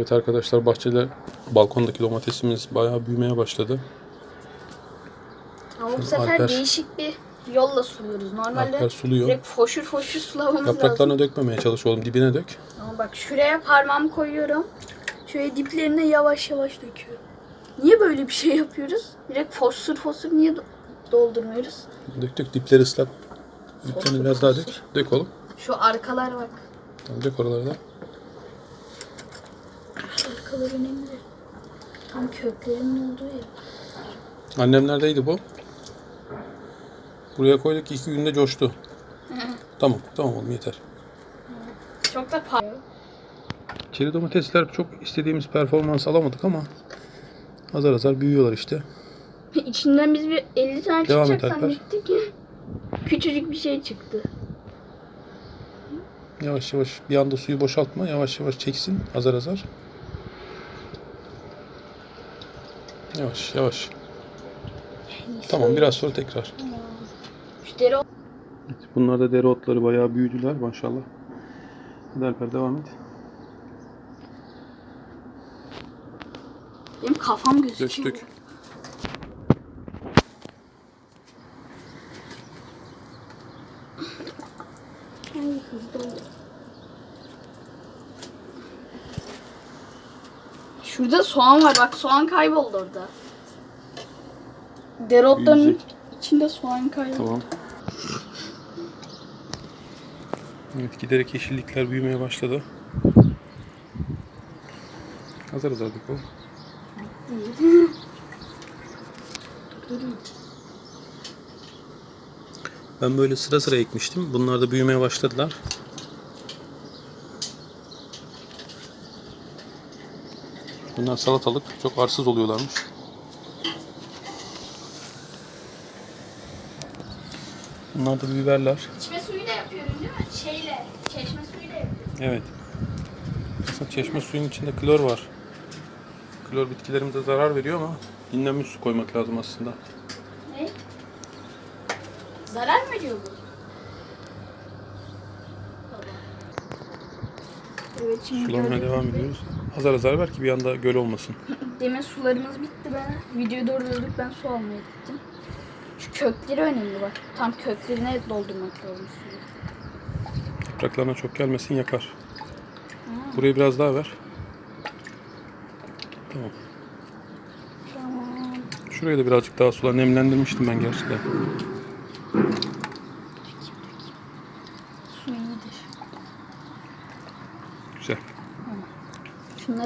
Evet arkadaşlar bahçede balkondaki domatesimiz bayağı büyümeye başladı. Ama bu sefer Alper- değişik bir yolla suluyoruz. Normalde Alper suluyor. direkt foşur foşur sulamamız lazım. Dökmemeye çalış oğlum dibine dök. Ama bak şuraya parmağımı koyuyorum. Şöyle diplerine yavaş yavaş döküyorum. Niye böyle bir şey yapıyoruz? Direkt fosur fosur niye do- doldurmuyoruz? Dök dök dipleri ıslat. Diplerini biraz daha dök. Dök oğlum. Şu arkalar bak. Tamam, dök oralara da. Arkalar önemli. Tam köklerinin olduğu yer. Annem neredeydi bu? Buraya koyduk iki günde coştu. tamam tamam oğlum yeter. Çok da par. Çeri domatesler çok istediğimiz performans alamadık ama azar azar büyüyorlar işte. İçinden biz bir 50 tane Devam çıkacak zannettik ya. Küçücük bir şey çıktı. Yavaş yavaş bir anda suyu boşaltma. Yavaş yavaş çeksin azar azar. Yavaş yavaş. Tamam biraz sonra tekrar. Bunlar da dereotları bayağı büyüdüler maşallah. Hadi Alper devam et. Benim kafam gözüküyor. dök. Ay, hızlı Şurada soğan var. Bak soğan kayboldu orada. Dereotların Büyüyecek. içinde soğan kayboldu. Tamam. Evet giderek yeşillikler büyümeye başladı. Azar dök oğlum. Ben böyle sıra sıra ekmiştim. Bunlar da büyümeye başladılar. Bunlar salatalık. Çok arsız oluyorlarmış. Bunlar da biberler. İçme suyu da yapıyorum değil mi? Şeyle, çeşme suyu da yapıyorum. Evet. Aslında çeşme suyun içinde klor var. Klor bitkilerimize zarar veriyor ama dinlenmiş su koymak lazım aslında. Ne? Zarar mı veriyor bu? Evet şimdi Sulamaya devam ediyoruz. Azar azar ver ki bir anda göl olmasın. Demin sularımız bitti ben. Videoyu durdurduk ben su almaya gittim. Şu kökleri önemli bak. Tam köklerine doldurmak lazım suyu. Yapraklarına çok gelmesin yakar. Ha. Buraya biraz daha ver. Tamam. Tamam. Şuraya da birazcık daha sular nemlendirmiştim ben gerçekten. Su iyidir. Güzel. şunları